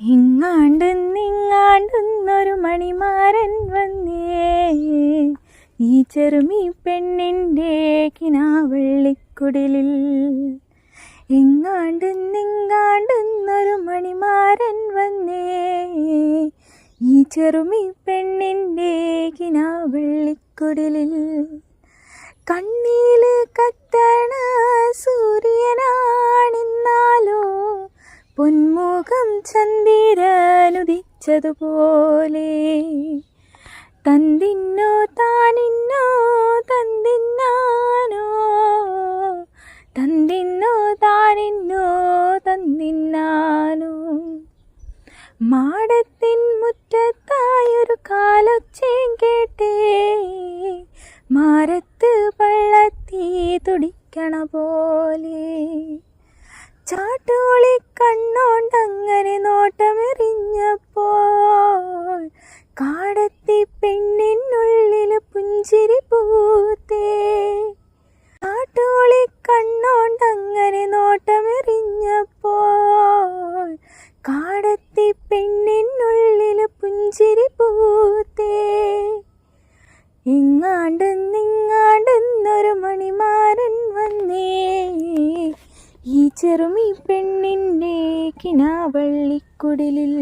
ഇങ്ങാണ്ടുന്നിങ്ങാണ്ടുന്നൊരു മണിമാരൻ വന്നേ. ഈ ചെറുമീ പെണ്ണിന്റെ കിനാവള്ളിക്കുടിലിൽ. ഒരു മണിമാരൻ വന്നേ. ഈ ചെറുമീ പെണ്ണിന്റെ കിനാവള്ളിക്കുടലിൽ. കണ്ണീൽ കത്തണ സൂര്യനാണിന്നാലോ പൊന്മുഖം ചന്ദിരനുദിച്ചതുപോലെ. തന്തിന്നോ താനിന്നോ തന്തിന്നാനോ തന്തിന്നോ താനിന്നോ തന്നിന്നാനോ മാടത്തിൻ മുറ്റത്തായൊരു കാലൊച്ചയും കേട്ടേ. മാരത്ത് പള്ളത്തി തുടിക്കണ പോലെ. കണ്ണോണ്ടങ്ങനെ നോട്ടമെറിഞ്ഞപ്പോൾ കാടത്തി പെണ്ണിനുള്ളിൽ പുഞ്ചിരി പൂത്തേ. ചാട്ടുകളി കണ്ണോണ്ടങ്ങനെ നോട്ടമെറിഞ്ഞപ്പോൾ കാടത്തി പെണ്ണിനുള്ളിൽ പുഞ്ചിരി പൂത്തേ. ഇങ്ങാണ്ടെന്നിങ്ങാണ്ടെന്നൊരു മണിമാ ഈ ചെറുമീ പെണ്ണിന്റെ കിനാവള്ളിക്കുടിലിൽ